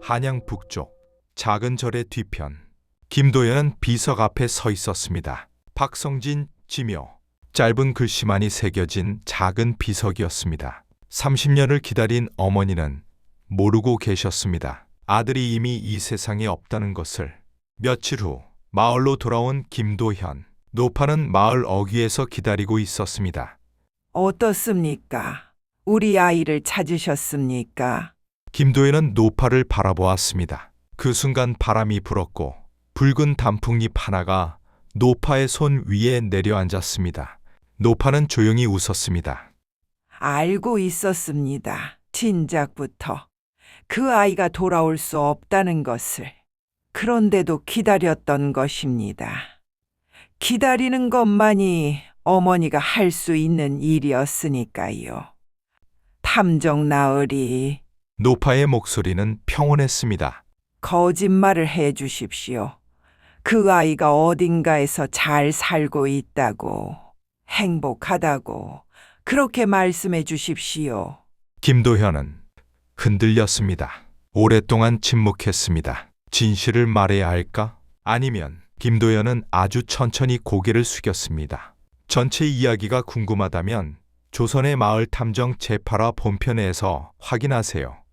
한양 북쪽 작은 절의 뒤편 김도연은 비석 앞에 서 있었습니다. 박성진 지묘 짧은 글씨만이 새겨진 작은 비석이었습니다. 30년을 기다린 어머니는 모르고 계셨습니다. 아들이 이미 이 세상에 없다는 것을 며칠 후 마을로 돌아온 김도현 노파는 마을 어귀에서 기다리고 있었습니다. 어떻습니까? 우리 아이를 찾으셨습니까? 김도현은 노파를 바라보았습니다. 그 순간 바람이 불었고 붉은 단풍잎 하나가 노파의 손 위에 내려앉았습니다. 노파는 조용히 웃었습니다. 알고 있었습니다. 진작부터. 그 아이가 돌아올 수 없다는 것을. 그런데도 기다렸던 것입니다. 기다리는 것만이 어머니가 할 수 있는 일이었으니까요. 탐정 나으리, 노파의 목소리는 평온했습니다. 거짓말을 해 주십시오. 그 아이가 어딘가에서 잘 살고 있다고, 행복하다고, 그렇게 말씀해 주십시오. 김도현은 흔들렸습니다. 오랫동안 침묵했습니다. 진실을 말해야 할까? 아니면 김도현은 아주 천천히 고개를 숙였습니다. 전체 이야기가 궁금하다면 조선의 마을 탐정 제8화 본편에서 확인하세요.